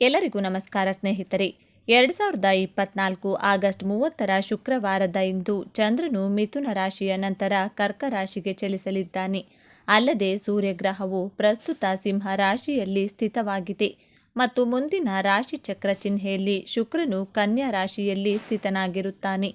ಎಲ್ಲರಿಗೂ ನಮಸ್ಕಾರ ಸ್ನೇಹಿತರೆ. ಎರಡು ಸಾವಿರದ ಇಪ್ಪತ್ನಾಲ್ಕು ಆಗಸ್ಟ್ ಮೂವತ್ತರ ಶುಕ್ರವಾರದ ಇಂದು ಚಂದ್ರನು ಮಿಥುನ ರಾಶಿಯ ನಂತರ ಕರ್ಕ ರಾಶಿಗೆ ಚಲಿಸಲಿದ್ದಾನೆ. ಅಲ್ಲದೆ ಸೂರ್ಯಗ್ರಹವು ಪ್ರಸ್ತುತ ಸಿಂಹ ರಾಶಿಯಲ್ಲಿ ಸ್ಥಿತವಾಗಿದೆ. ಮತ್ತು ಮುಂದಿನ ರಾಶಿ ಚಕ್ರ ಚಿಹ್ನೆಯಲ್ಲಿ ಶುಕ್ರನು ಕನ್ಯಾ ರಾಶಿಯಲ್ಲಿ ಸ್ಥಿತನಾಗಿರುತ್ತಾನೆ.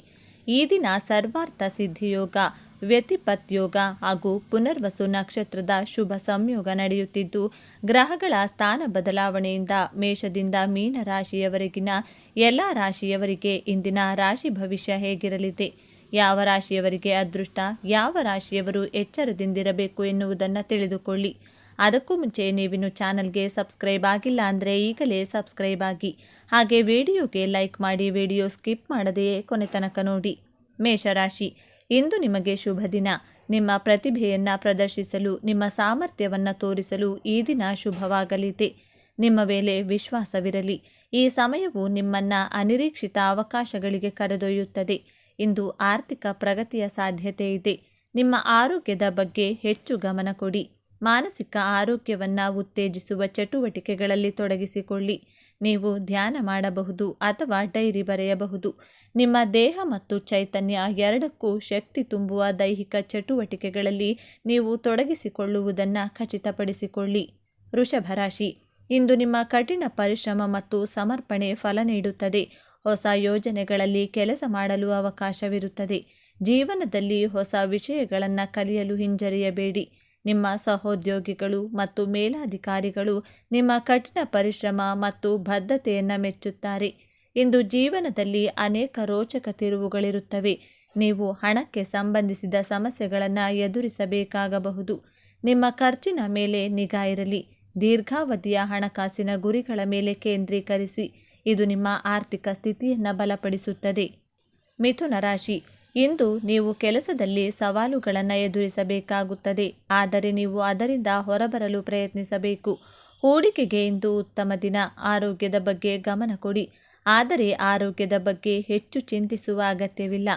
ಈ ದಿನ ಸರ್ವಾರ್ಥ ಸಿದ್ಧಿಯೋಗ ವ್ಯತಿಪತ್ ಯೋಗ ಹಾಗೂ ಪುನರ್ವಸು ನಕ್ಷತ್ರದ ಶುಭ ಸಂಯೋಗ ನಡೆಯುತ್ತಿದ್ದು, ಗ್ರಹಗಳ ಸ್ಥಾನ ಬದಲಾವಣೆಯಿಂದ ಮೇಷದಿಂದ ಮೀನ ರಾಶಿಯವರೆಗಿನ ಎಲ್ಲ ರಾಶಿಯವರಿಗೆ ಇಂದಿನ ರಾಶಿ ಭವಿಷ್ಯ ಹೇಗಿರಲಿದೆ? ಯಾವ ರಾಶಿಯವರಿಗೆ ಅದೃಷ್ಟ? ಯಾವ ರಾಶಿಯವರು ಎಚ್ಚರದಿಂದಿರಬೇಕು ಎನ್ನುವುದನ್ನು ತಿಳಿದುಕೊಳ್ಳಿ. ಅದಕ್ಕೂ ಮುಂಚೆ ನೀವಿನ್ನು ಚಾನಲ್ಗೆ ಸಬ್ಸ್ಕ್ರೈಬ್ ಆಗಿಲ್ಲ ಅಂದರೆ ಈಗಲೇ ಸಬ್ಸ್ಕ್ರೈಬ್ ಆಗಿ. ಹಾಗೆ ವಿಡಿಯೋಗೆ ಲೈಕ್ ಮಾಡಿ ವಿಡಿಯೋ ಸ್ಕಿಪ್ ಮಾಡದೆಯೇ ಕೊನೆ ತನಕ ನೋಡಿ. ಮೇಷರಾಶಿ ಇಂದು ನಿಮಗೆ ಶುಭ ದಿನ. ನಿಮ್ಮ ಪ್ರತಿಭೆಯನ್ನು ಪ್ರದರ್ಶಿಸಲು, ನಿಮ್ಮ ಸಾಮರ್ಥ್ಯವನ್ನು ತೋರಿಸಲು ಈ ದಿನ ಶುಭವಾಗಲಿದೆ. ನಿಮ್ಮ ಮೇಲೆ ವಿಶ್ವಾಸವಿರಲಿ. ಈ ಸಮಯವು ನಿಮ್ಮನ್ನು ಅನಿರೀಕ್ಷಿತ ಅವಕಾಶಗಳಿಗೆ ಕರೆದೊಯ್ಯುತ್ತದೆ. ಇಂದು ಆರ್ಥಿಕ ಪ್ರಗತಿಯ ಸಾಧ್ಯತೆ ಇದೆ. ನಿಮ್ಮ ಆರೋಗ್ಯದ ಬಗ್ಗೆ ಹೆಚ್ಚು ಗಮನ ಕೊಡಿ. ಮಾನಸಿಕ ಆರೋಗ್ಯವನ್ನು ಉತ್ತೇಜಿಸುವ ಚಟುವಟಿಕೆಗಳಲ್ಲಿ ತೊಡಗಿಸಿಕೊಳ್ಳಿ. ನೀವು ಧ್ಯಾನ ಮಾಡಬಹುದು ಅಥವಾ ಡೈರಿ ಬರೆಯಬಹುದು. ನಿಮ್ಮ ದೇಹ ಮತ್ತು ಚೈತನ್ಯ ಎರಡಕ್ಕೂ ಶಕ್ತಿ ತುಂಬುವ ದೈಹಿಕ ಚಟುವಟಿಕೆಗಳಲ್ಲಿ ನೀವು ತೊಡಗಿಸಿಕೊಳ್ಳುವುದನ್ನು ಖಚಿತಪಡಿಸಿಕೊಳ್ಳಿ. ವೃಷಭ ರಾಶಿ. ಇಂದು ನಿಮ್ಮ ಕಠಿಣ ಪರಿಶ್ರಮ ಮತ್ತು ಸಮರ್ಪಣೆ ಫಲ ನೀಡುತ್ತದೆ. ಹೊಸ ಯೋಜನೆಗಳಲ್ಲಿ ಕೆಲಸ ಮಾಡಲು ಅವಕಾಶವಿರುತ್ತದೆ. ಜೀವನದಲ್ಲಿ ಹೊಸ ವಿಷಯಗಳನ್ನು ಕಲಿಯಲು ಹಿಂಜರಿಯಬೇಡಿ. ನಿಮ್ಮ ಸಹೋದ್ಯೋಗಿಗಳು ಮತ್ತು ಮೇಲಾಧಿಕಾರಿಗಳು ನಿಮ್ಮ ಕಠಿಣ ಪರಿಶ್ರಮ ಮತ್ತು ಬದ್ಧತೆಯನ್ನು ಮೆಚ್ಚುತ್ತಾರೆ. ಇಂದು ಜೀವನದಲ್ಲಿ ಅನೇಕ ರೋಚಕ ತಿರುವುಗಳಿರುತ್ತವೆ. ನೀವು ಹಣಕ್ಕೆ ಸಂಬಂಧಿಸಿದ ಸಮಸ್ಯೆಗಳನ್ನು ಎದುರಿಸಬೇಕಾಗಬಹುದು. ನಿಮ್ಮ ಖರ್ಚಿನ ಮೇಲೆ ನಿಗಾ ಇರಲಿ. ದೀರ್ಘಾವಧಿಯ ಹಣಕಾಸಿನ ಗುರಿಗಳ ಮೇಲೆ ಕೇಂದ್ರೀಕರಿಸಿ. ಇದು ನಿಮ್ಮ ಆರ್ಥಿಕ ಸ್ಥಿತಿಯನ್ನು ಬಲಪಡಿಸುತ್ತದೆ. ಮಿಥುನ ರಾಶಿ. ಇಂದು ನೀವು ಕೆಲಸದಲ್ಲಿ ಸವಾಲುಗಳನ್ನು ಎದುರಿಸಬೇಕಾಗುತ್ತದೆ. ಆದರೆ ನೀವು ಅದರಿಂದ ಹೊರಬರಲು ಪ್ರಯತ್ನಿಸಬೇಕು. ಹೂಡಿಕೆಗೆ ಇಂದು ಉತ್ತಮ ದಿನ. ಆರೋಗ್ಯದ ಬಗ್ಗೆ ಗಮನ ಕೊಡಿ. ಆದರೆ ಆರೋಗ್ಯದ ಬಗ್ಗೆ ಹೆಚ್ಚು ಚಿಂತಿಸುವ ಅಗತ್ಯವಿಲ್ಲ.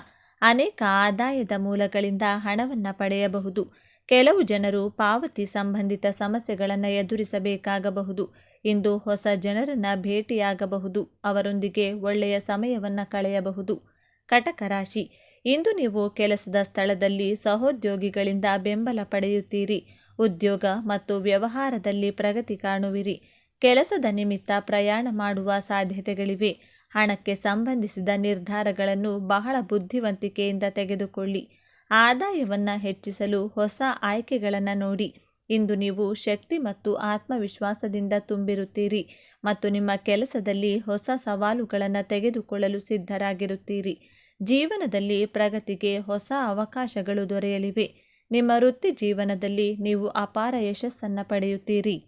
ಅನೇಕ ಆದಾಯದ ಮೂಲಗಳಿಂದ ಹಣವನ್ನು ಪಡೆಯಬಹುದು. ಕೆಲವು ಜನರು ಪಾವತಿ ಸಂಬಂಧಿತ ಸಮಸ್ಯೆಗಳನ್ನು ಎದುರಿಸಬೇಕಾಗಬಹುದು. ಇಂದು ಹೊಸ ಜನರನ್ನು ಭೇಟಿಯಾಗಬಹುದು. ಅವರೊಂದಿಗೆ ಒಳ್ಳೆಯ ಸಮಯವನ್ನು ಕಳೆಯಬಹುದು. ಕಟಕ ರಾಶಿ. ಇಂದು ನೀವು ಕೆಲಸದ ಸ್ಥಳದಲ್ಲಿ ಸಹೋದ್ಯೋಗಿಗಳಿಂದ ಬೆಂಬಲ ಪಡೆಯುತ್ತೀರಿ. ಉದ್ಯೋಗ ಮತ್ತು ವ್ಯವಹಾರದಲ್ಲಿ ಪ್ರಗತಿ ಕಾಣುವಿರಿ. ಕೆಲಸದ ನಿಮಿತ್ತ ಪ್ರಯಾಣ ಮಾಡುವ ಸಾಧ್ಯತೆಗಳಿವೆ. ಹಣಕ್ಕೆ ಸಂಬಂಧಿಸಿದ ನಿರ್ಧಾರಗಳನ್ನು ಬಹಳ ಬುದ್ಧಿವಂತಿಕೆಯಿಂದ ತೆಗೆದುಕೊಳ್ಳಿ. ಆದಾಯವನ್ನು ಹೆಚ್ಚಿಸಲು ಹೊಸ ಆಯ್ಕೆಗಳನ್ನು ನೋಡಿ. ಇಂದು ನೀವು ಶಕ್ತಿ ಮತ್ತು ಆತ್ಮವಿಶ್ವಾಸದಿಂದ ತುಂಬಿರುತ್ತೀರಿ ಮತ್ತು ನಿಮ್ಮ ಕೆಲಸದಲ್ಲಿ ಹೊಸ ಸವಾಲುಗಳನ್ನು ತೆಗೆದುಕೊಳ್ಳಲು ಸಿದ್ಧರಾಗಿರುತ್ತೀರಿ. ಜೀವನದಲ್ಲಿ ಪ್ರಗತಿಗೆ ಹೊಸ ಅವಕಾಶಗಳು ದೊರೆಯಲಿವೆ. ನಿಮ್ಮ ವೃತ್ತಿ ಜೀವನದಲ್ಲಿ ನೀವು ಅಪಾರ ಯಶಸ್ಸನ್ನು ಪಡೆಯುತ್ತೀರಿ.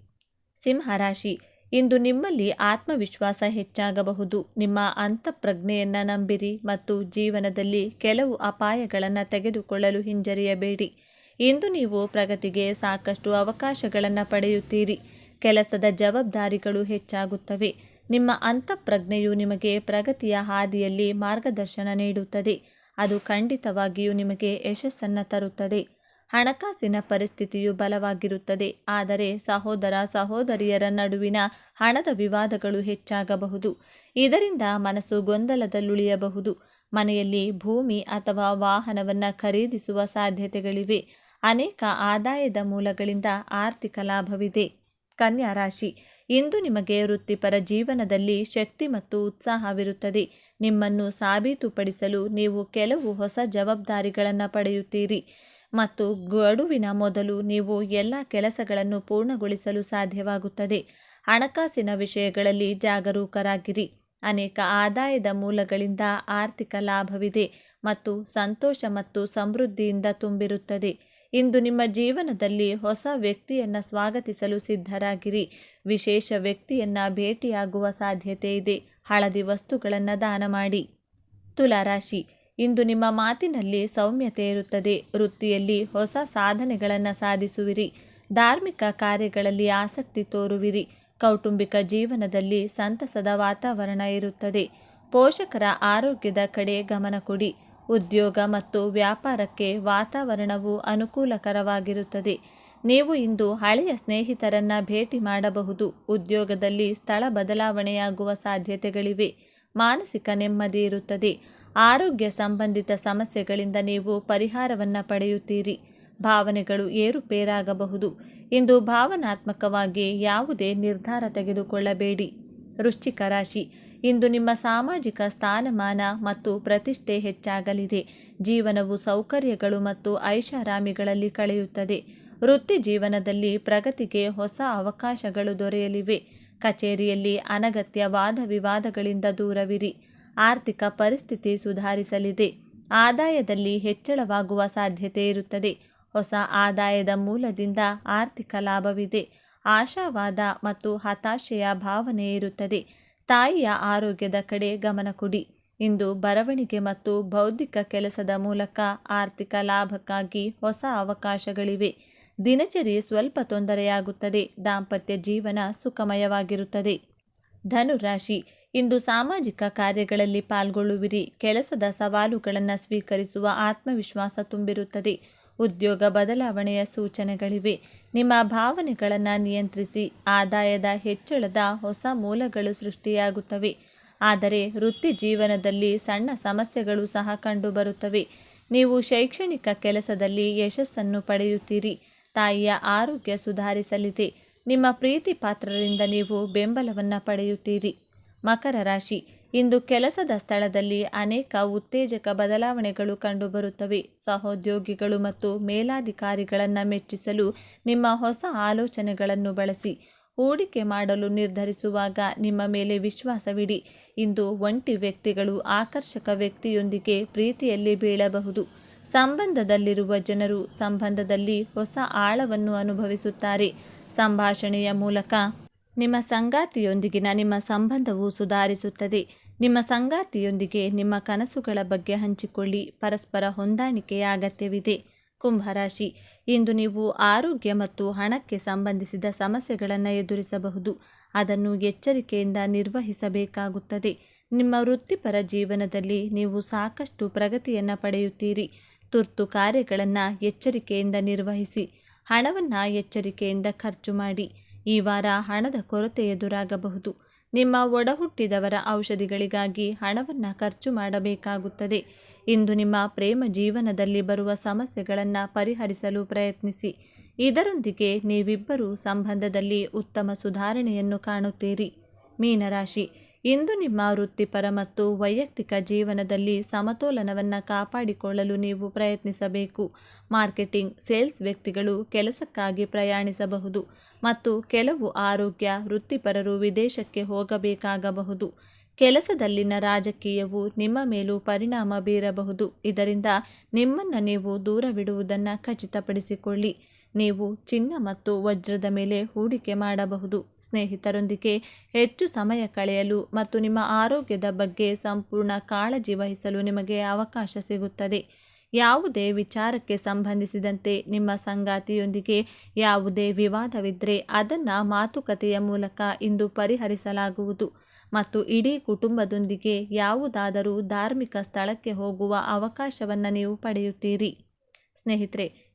ಸಿಂಹರಾಶಿ ಇಂದು ನಿಮ್ಮಲ್ಲಿ ಆತ್ಮವಿಶ್ವಾಸ ಹೆಚ್ಚಾಗಬಹುದು. ನಿಮ್ಮ ಅಂತಃಪ್ರಜ್ಞೆಯನ್ನು ನಂಬಿರಿ ಮತ್ತು ಜೀವನದಲ್ಲಿ ಕೆಲವು ಅಪಾಯಗಳನ್ನು ತೆಗೆದುಕೊಳ್ಳಲು ಹಿಂಜರಿಯಬೇಡಿ. ಇಂದು ನೀವು ಪ್ರಗತಿಗೆ ಸಾಕಷ್ಟು ಅವಕಾಶಗಳನ್ನು ಪಡೆಯುತ್ತೀರಿ. ಕೆಲಸದ ಜವಾಬ್ದಾರಿಗಳು ಹೆಚ್ಚಾಗುತ್ತವೆ. ನಿಮ್ಮ ಅಂತಃಪ್ರಜ್ಞೆಯು ನಿಮಗೆ ಪ್ರಗತಿಯ ಹಾದಿಯಲ್ಲಿ ಮಾರ್ಗದರ್ಶನ ನೀಡುತ್ತದೆ. ಅದು ಖಂಡಿತವಾಗಿಯೂ ನಿಮಗೆ ಯಶಸ್ಸನ್ನು ತರುತ್ತದೆ. ಹಣಕಾಸಿನ ಪರಿಸ್ಥಿತಿಯು ಬಲವಾಗಿರುತ್ತದೆ. ಆದರೆ ಸಹೋದರ ಸಹೋದರಿಯರ ನಡುವಿನ ಹಣದ ವಿವಾದಗಳು ಹೆಚ್ಚಾಗಬಹುದು. ಇದರಿಂದ ಮನಸ್ಸು ಗೊಂದಲದಲ್ಲುಳಿಯಬಹುದು. ಮನೆಯಲ್ಲಿ ಭೂಮಿ ಅಥವಾ ವಾಹನವನ್ನು ಖರೀದಿಸುವ ಸಾಧ್ಯತೆಗಳಿವೆ. ಅನೇಕ ಆದಾಯದ ಮೂಲಗಳಿಂದ ಆರ್ಥಿಕ ಲಾಭವಿದೆ. ಕನ್ಯಾ ರಾಶಿ ಇಂದು ನಿಮಗೆ ವೃತ್ತಿಪರ ಜೀವನದಲ್ಲಿ ಶಕ್ತಿ ಮತ್ತು ಉತ್ಸಾಹವಿರುತ್ತದೆ. ನಿಮ್ಮನ್ನು ಸಾಬೀತುಪಡಿಸಲು ನೀವು ಕೆಲವು ಹೊಸ ಜವಾಬ್ದಾರಿಗಳನ್ನು ಪಡೆಯುತ್ತೀರಿ. ಮತ್ತು ಗಡುವಿನ ಮೊದಲು ನೀವು ಎಲ್ಲ ಕೆಲಸಗಳನ್ನು ಪೂರ್ಣಗೊಳಿಸಲು ಸಾಧ್ಯವಾಗುತ್ತದೆ. ಹಣಕಾಸಿನ ವಿಷಯಗಳಲ್ಲಿ ಜಾಗರೂಕರಾಗಿರಿ. ಅನೇಕ ಆದಾಯದ ಮೂಲಗಳಿಂದ ಆರ್ಥಿಕ ಲಾಭವಿದೆ ಮತ್ತು ಸಂತೋಷ ಮತ್ತು ಸಮೃದ್ಧಿಯಿಂದ ತುಂಬಿರುತ್ತದೆ. ಇಂದು ನಿಮ್ಮ ಜೀವನದಲ್ಲಿ ಹೊಸ ವ್ಯಕ್ತಿಯನ್ನು ಸ್ವಾಗತಿಸಲು ಸಿದ್ಧರಾಗಿರಿ. ವಿಶೇಷ ವ್ಯಕ್ತಿಯನ್ನು ಭೇಟಿಯಾಗುವ ಸಾಧ್ಯತೆ ಇದೆ. ಹಳದಿ ವಸ್ತುಗಳನ್ನು ದಾನ ಮಾಡಿ. ತುಲಾರಾಶಿ, ಇಂದು ನಿಮ್ಮ ಮಾತಿನಲ್ಲಿ ಸೌಮ್ಯತೆ ಇರುತ್ತದೆ. ವೃತ್ತಿಯಲ್ಲಿ ಹೊಸ ಸಾಧನೆಗಳನ್ನು ಸಾಧಿಸುವಿರಿ. ಧಾರ್ಮಿಕ ಕಾರ್ಯಗಳಲ್ಲಿ ಆಸಕ್ತಿ ತೋರುವಿರಿ. ಕೌಟುಂಬಿಕ ಜೀವನದಲ್ಲಿ ಸಂತಸದ ವಾತಾವರಣ ಇರುತ್ತದೆ. ಪೋಷಕರ ಆರೋಗ್ಯದ ಕಡೆ ಗಮನ ಕೊಡಿ. ಉದ್ಯೋಗ ಮತ್ತು ವ್ಯಾಪಾರಕ್ಕೆ ವಾತಾವರಣವು ಅನುಕೂಲಕರವಾಗಿರುತ್ತದೆ. ನೀವು ಇಂದು ಹಳೆಯ ಸ್ನೇಹಿತರನ್ನು ಭೇಟಿ ಮಾಡಬಹುದು. ಉದ್ಯೋಗದಲ್ಲಿ ಸ್ಥಳ ಬದಲಾವಣೆಯಾಗುವ ಸಾಧ್ಯತೆಗಳಿವೆ. ಮಾನಸಿಕ ನೆಮ್ಮದಿ ಇರುತ್ತದೆ. ಆರೋಗ್ಯ ಸಂಬಂಧಿತ ಸಮಸ್ಯೆಗಳಿಂದ ನೀವು ಪರಿಹಾರವನ್ನು ಪಡೆಯುತ್ತೀರಿ. ಭಾವನೆಗಳು ಏರುಪೇರಾಗಬಹುದು. ಇಂದು ಭಾವನಾತ್ಮಕವಾಗಿ ಯಾವುದೇ ನಿರ್ಧಾರ ತೆಗೆದುಕೊಳ್ಳಬೇಡಿ. ವೃಶ್ಚಿಕ ರಾಶಿ. ಇಂದು ನಿಮ್ಮ ಸಾಮಾಜಿಕ ಸ್ಥಾನಮಾನ ಮತ್ತು ಪ್ರತಿಷ್ಠೆ ಹೆಚ್ಚಾಗಲಿದೆ. ಜೀವನವು ಸೌಕರ್ಯಗಳು ಮತ್ತು ಐಷಾರಾಮಿಗಳಲ್ಲಿ ಕಳೆಯುತ್ತದೆ. ವೃತ್ತಿ ಜೀವನದಲ್ಲಿ ಪ್ರಗತಿಗೆ ಹೊಸ ಅವಕಾಶಗಳು ದೊರೆಯಲಿವೆ. ಕಚೇರಿಯಲ್ಲಿ ಅನಗತ್ಯ ವಾದ ವಿವಾದಗಳಿಂದ ದೂರವಿರಿ. ಆರ್ಥಿಕ ಪರಿಸ್ಥಿತಿ ಸುಧಾರಿಸಲಿದೆ. ಆದಾಯದಲ್ಲಿ ಹೆಚ್ಚಳವಾಗುವ ಸಾಧ್ಯತೆ ಇರುತ್ತದೆ. ಹೊಸ ಆದಾಯದ ಮೂಲದಿಂದ ಆರ್ಥಿಕ ಲಾಭವಿದೆ. ಆಶಾವಾದ ಮತ್ತು ಹತಾಶೆಯ ಭಾವನೆ ಇರುತ್ತದೆ. ತಾಯಿಯ ಆರೋಗ್ಯದ ಕಡೆ ಗಮನ ಕೊಡಿ. ಇಂದು ಬರವಣಿಗೆ ಮತ್ತು ಬೌದ್ಧಿಕ ಕೆಲಸದ ಮೂಲಕ ಆರ್ಥಿಕ ಲಾಭಕ್ಕಾಗಿ ಹೊಸ ಅವಕಾಶಗಳಿವೆ. ದಿನಚರಿ ಸ್ವಲ್ಪ ತೊಂದರೆಯಾಗುತ್ತದೆ. ದಾಂಪತ್ಯ ಜೀವನ ಸುಖಮಯವಾಗಿರುತ್ತದೆ. ಧನುರಾಶಿ ಇಂದು ಸಾಮಾಜಿಕ ಕಾರ್ಯಗಳಲ್ಲಿ ಪಾಲ್ಗೊಳ್ಳುವಿರಿ. ಕೆಲಸದ ಸವಾಲುಗಳನ್ನು ಸ್ವೀಕರಿಸುವ ಆತ್ಮವಿಶ್ವಾಸ ತುಂಬಿರುತ್ತದೆ. ಉದ್ಯೋಗ ಬದಲಾವಣೆಯ ಸೂಚನೆಗಳಿವೆ. ನಿಮ್ಮ ಭಾವನೆಗಳನ್ನು ನಿಯಂತ್ರಿಸಿ ಆದಾಯದ ಹೆಚ್ಚಳದ ಹೊಸ ಮೂಲಗಳು ಸೃಷ್ಟಿಯಾಗುತ್ತವೆ. ಆದರೆ ವೃತ್ತಿ ಜೀವನದಲ್ಲಿ ಸಣ್ಣ ಸಮಸ್ಯೆಗಳು ಸಹ ಕಂಡುಬರುತ್ತವೆ. ನೀವು ಶೈಕ್ಷಣಿಕ ಕೆಲಸದಲ್ಲಿ ಯಶಸ್ಸನ್ನು ಪಡೆಯುತ್ತೀರಿ. ತಾಯಿಯ ಆರೋಗ್ಯ ಸುಧಾರಿಸಲಿದೆ. ನಿಮ್ಮ ಪ್ರೀತಿ ಪಾತ್ರರಿಂದ ನೀವು ಬೆಂಬಲವನ್ನು ಪಡೆಯುತ್ತೀರಿ. ಮಕರ ರಾಶಿ. ಇಂದು ಕೆಲಸದ ಸ್ಥಳದಲ್ಲಿ ಅನೇಕ ಉತ್ತೇಜಕ ಬದಲಾವಣೆಗಳು ಕಂಡುಬರುತ್ತವೆ. ಸಹೋದ್ಯೋಗಿಗಳು ಮತ್ತು ಮೇಲಾಧಿಕಾರಿಗಳನ್ನು ಮೆಚ್ಚಿಸಲು ನಿಮ್ಮ ಹೊಸ ಆಲೋಚನೆಗಳನ್ನು ಬಳಸಿ, ಹೂಡಿಕೆ ಮಾಡಲು ನಿರ್ಧರಿಸುವಾಗ ನಿಮ್ಮ ಮೇಲೆ ವಿಶ್ವಾಸವಿಡಿ. ಇಂದು ಒಂಟಿ ವ್ಯಕ್ತಿಗಳು ಆಕರ್ಷಕ ವ್ಯಕ್ತಿಯೊಂದಿಗೆ ಪ್ರೀತಿಯಲ್ಲಿ ಬೀಳಬಹುದು. ಸಂಬಂಧದಲ್ಲಿರುವ ಜನರು ಸಂಬಂಧದಲ್ಲಿ ಹೊಸ ಆಳವನ್ನು ಅನುಭವಿಸುತ್ತಾರೆ. ಸಂಭಾಷಣೆಯ ಮೂಲಕ ನಿಮ್ಮ ಸಂಗಾತಿಯೊಂದಿಗಿನ ನಿಮ್ಮ ಸಂಬಂಧವು ಸುಧಾರಿಸುತ್ತದೆ. ನಿಮ್ಮ ಸಂಗಾತಿಯೊಂದಿಗೆ ನಿಮ್ಮ ಕನಸುಗಳ ಬಗ್ಗೆ ಹಂಚಿಕೊಳ್ಳಿ. ಪರಸ್ಪರ ಹೊಂದಾಣಿಕೆಯ ಅಗತ್ಯವಿದೆ. ಕುಂಭರಾಶಿ ಇಂದು ನೀವು ಆರೋಗ್ಯ ಮತ್ತು ಹಣಕ್ಕೆ ಸಂಬಂಧಿಸಿದ ಸಮಸ್ಯೆಗಳನ್ನು ಎದುರಿಸಬಹುದು. ಅದನ್ನು ಎಚ್ಚರಿಕೆಯಿಂದ ನಿರ್ವಹಿಸಬೇಕಾಗುತ್ತದೆ. ನಿಮ್ಮ ವೃತ್ತಿಪರ ಜೀವನದಲ್ಲಿ ನೀವು ಸಾಕಷ್ಟು ಪ್ರಗತಿಯನ್ನು ಪಡೆಯುತ್ತೀರಿ. ತುರ್ತು ಕಾರ್ಯಗಳನ್ನು ಎಚ್ಚರಿಕೆಯಿಂದ ನಿರ್ವಹಿಸಿ. ಹಣವನ್ನು ಎಚ್ಚರಿಕೆಯಿಂದ ಖರ್ಚು ಮಾಡಿ. ಈ ವಾರ ಹಣದ ಕೊರತೆ ಎದುರಾಗಬಹುದು. ನಿಮ್ಮ ಒಡಹುಟ್ಟಿದವರ ಔಷಧಿಗಳಿಗಾಗಿ ಹಣವನ್ನು ಖರ್ಚು ಮಾಡಬೇಕಾಗುತ್ತದೆ. ಇಂದು ನಿಮ್ಮ ಪ್ರೇಮ ಜೀವನದಲ್ಲಿ ಬರುವ ಸಮಸ್ಯೆಗಳನ್ನು ಪರಿಹರಿಸಲು ಪ್ರಯತ್ನಿಸಿ. ಇದರೊಂದಿಗೆ ನೀವಿಬ್ಬರೂ ಸಂಬಂಧದಲ್ಲಿ ಉತ್ತಮ ಸುಧಾರಣೆಯನ್ನು ಕಾಣುತ್ತೀರಿ. ಮೀನರಾಶಿ ಇಂದು ನಿಮ್ಮ ವೃತ್ತಿಪರ ಮತ್ತು ವೈಯಕ್ತಿಕ ಜೀವನದಲ್ಲಿ ಸಮತೋಲನವನ್ನು ಕಾಪಾಡಿಕೊಳ್ಳಲು ನೀವು ಪ್ರಯತ್ನಿಸಬೇಕು. ಮಾರ್ಕೆಟಿಂಗ್, ಸೇಲ್ಸ್ ವ್ಯಕ್ತಿಗಳು ಕೆಲಸಕ್ಕಾಗಿ ಪ್ರಯಾಣಿಸಬಹುದು ಮತ್ತು ಕೆಲವು ಆರೋಗ್ಯ ವೃತ್ತಿಪರರು ವಿದೇಶಕ್ಕೆ ಹೋಗಬೇಕಾಗಬಹುದು. ಕೆಲಸದಲ್ಲಿನ ರಾಜಕೀಯವು ನಿಮ್ಮ ಮೇಲೂ ಪರಿಣಾಮ ಬೀರಬಹುದು. ಇದರಿಂದ ನಿಮ್ಮನ್ನು ನೀವು ದೂರವಿಡುವುದನ್ನು ಖಚಿತಪಡಿಸಿಕೊಳ್ಳಿ. ನೀವು ಚಿನ್ನ ಮತ್ತು ವಜ್ರದ ಮೇಲೆ ಹೂಡಿಕೆ ಮಾಡಬಹುದು. ಸ್ನೇಹಿತರೊಂದಿಗೆ ಹೆಚ್ಚು ಸಮಯ ಕಳೆಯಲು ಮತ್ತು ನಿಮ್ಮ ಆರೋಗ್ಯದ ಬಗ್ಗೆ ಸಂಪೂರ್ಣ ಕಾಳಜಿ ವಹಿಸಲು ನಿಮಗೆ ಅವಕಾಶ ಸಿಗುತ್ತದೆ. ಯಾವುದೇ ವಿಚಾರಕ್ಕೆ ಸಂಬಂಧಿಸಿದಂತೆ ನಿಮ್ಮ ಸಂಗಾತಿಯೊಂದಿಗೆ ಯಾವುದೇ ವಿವಾದವಿದ್ದರೆ ಅದನ್ನು ಮಾತುಕತೆಯ ಮೂಲಕ ಇಂದು ಪರಿಹರಿಸಲಾಗುವುದು. ಮತ್ತು ಇಡೀ ಕುಟುಂಬದೊಂದಿಗೆ ಯಾವುದಾದರೂ ಧಾರ್ಮಿಕ ಸ್ಥಳಕ್ಕೆ ಹೋಗುವ ಅವಕಾಶವನ್ನು ನೀವು ಪಡೆಯುತ್ತೀರಿ. ಸ್ನೇಹಿತರೆ